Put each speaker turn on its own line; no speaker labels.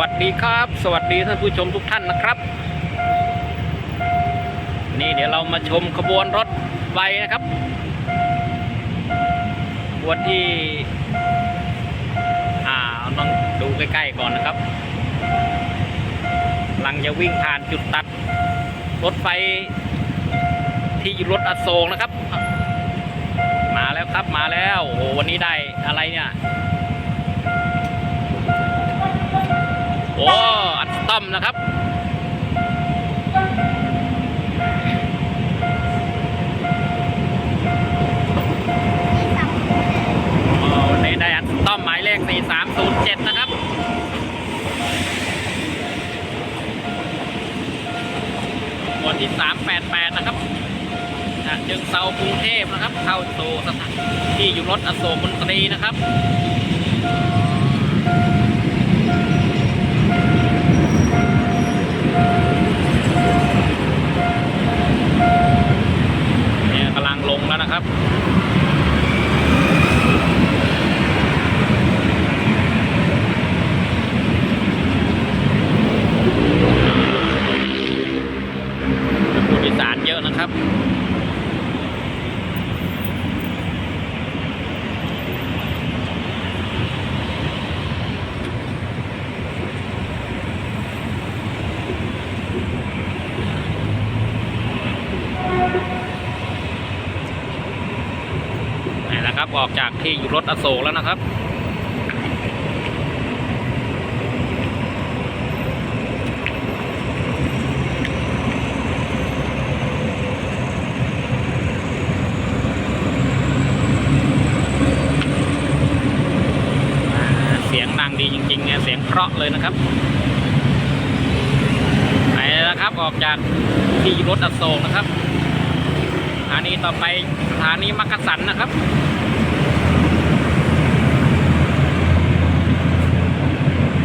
วัสดีครับ สวัสดีท่านผู้ชมทุกท่านนะครับ นี่เดี๋ยวเรามาชมขบวนรถไฟนะครับขบวนที่ อ่าต้องดูใกล้ๆก่อนนะครับกำลังจะวิ่งผ่านจุดตัด รถไฟที่อยู่รถอโศกนะครับ มาแล้วครับมาแล้วโอ้วันนี้ได้อะไรเนี่ย โอ้อัดต้อมนะครับอ้วันนี้ได้อัดต้อมหมายเลข 4307 นะครับวันที่ 388 นะครับฉะเชิงเซากรุงเทพนะครับ เข้าสู่สถานที่อยู่รถอโศกมนตรีนะครับ เนี่ยกำลังลงแล้วนะ ครับ ผู้โดยสารเยอะนะครับ นะครับ ออกจากที่อยู่รถอโศกแล้วนะครับเสียงดังดีจริงๆเนี่ยเสียงเพราะเลยนะครับไปแล้วครับออกจากที่อยู่รถอโศกนะครับสถานีต่อไปสถานีมักกะสันนะครับ